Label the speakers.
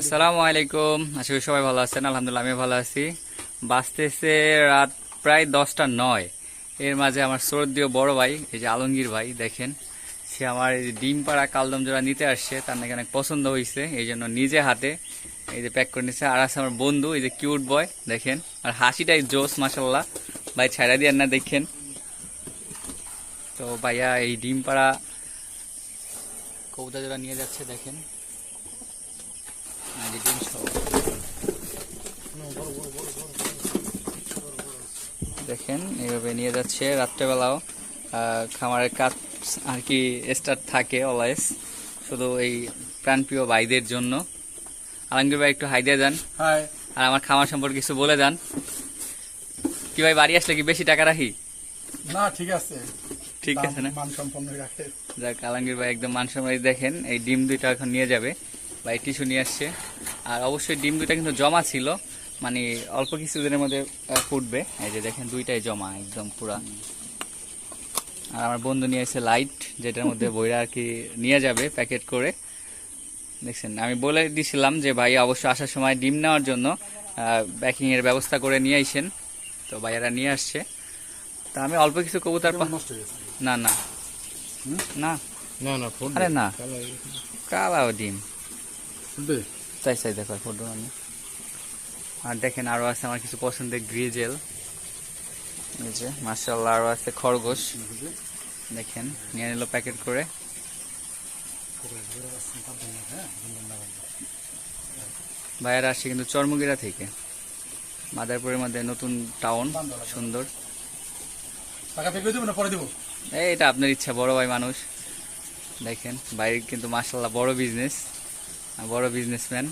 Speaker 1: আসসালামু আলাইকুম। আশা করি সবাই ভালো আছেন। আলহামদুলিল্লাহ আমি ভালো আছি। বাঁচতেছে রাত প্রায় দশটা নয়। এর মাঝে আমার শ্রদ্ধীয় বড় ভাই, এই যে আলমগীর ভাই, দেখেন। সে আমার এই যে ডিম পাড়া কালদম জোড়া নিতে আসছে। তার নাকি অনেক পছন্দ হয়েছে এই জন্য নিজে হাতে এই যে প্যাক করে নিচ্ছে আর আছে আমার বন্ধু, এই যে কিউট বয় দেখেন। আর হাসিটাই জোস মাসাল্লাহ ভাই ছাড়া দিয়ে না, দেখেন। তো ভাইয়া এই ডিম পাড়া কবুতা জোড়া নিয়ে যাচ্ছে, দেখেন আর এই ডিম সহ। দেখেন এইভাবে নিয়ে যাচ্ছে রাত্রেবেলাও। খামারের কাজ আর কি স্টার্ট থাকে অলওয়েজ শুধু এই প্রাণপ্রিয় ভাইদের জন্য। আলমগীর ভাই একটু হাই দিয়ে যান আর আমার খামার সম্পর্কে কিছু বলে যান কি ভাই বাড়ি আসলে কি বেশি টাকা রাখি?
Speaker 2: না ঠিক আছে।
Speaker 1: ঠিক আছে না?
Speaker 2: মান সম্পন্ন রাখে।
Speaker 1: যাক আলমগীর ভাই একদম মানসম্মানিত দেখেন এই ডিম দুইটা এখন নিয়ে যাবে। ভাই টিস্যু নিয়ে আসছে। আর অবশ্যই ডিম দুইটা কিন্তু জমা ছিল। মানে অল্প কিছুদিনের মধ্যে ফুটবে। এই যে দেখেন দুইটাই জমা একদম পুরা। আর আমার বন্ধু নিয়ে এসে লাইট যেটার মধ্যে বইরা আর কি নিয়ে যাবে প্যাকেট করে। দেখছেন আমি বলে দিছিলাম যে ভাই অবশ্য আসার সময় ডিম নেওয়ার জন্য প্যাকিং এর ব্যবস্থা করে নিয়ে আইসেন। তো ভাইয়ারা নিয়ে আসছে। তা আমি অল্প কিছু কবুতর না না? না।
Speaker 2: না না
Speaker 1: আরে না। কালাও ডিম।
Speaker 2: ফুটবে?
Speaker 1: চাই দেখো ফটো আমি আর দেখেন আরও আছে আমার কিছু পছন্দের গ্রিজেল। এই যে মার্শাল্লাহ আরও আছে খরগোশ। দেখেন, নিয়ে নিল প্যাকেট করে। ভাইয়ারা আসছে কিন্তু চর্মগিরা থেকে। মাদারপুরের মধ্যে নতুন টাউন সুন্দর। এটা আপনার ইচ্ছা, বড় ভাই মানুষ। দেখেন বাইরে কিন্তু মার্শাল্লাহ বড় বিজনেস বড় বিজনেসম্যান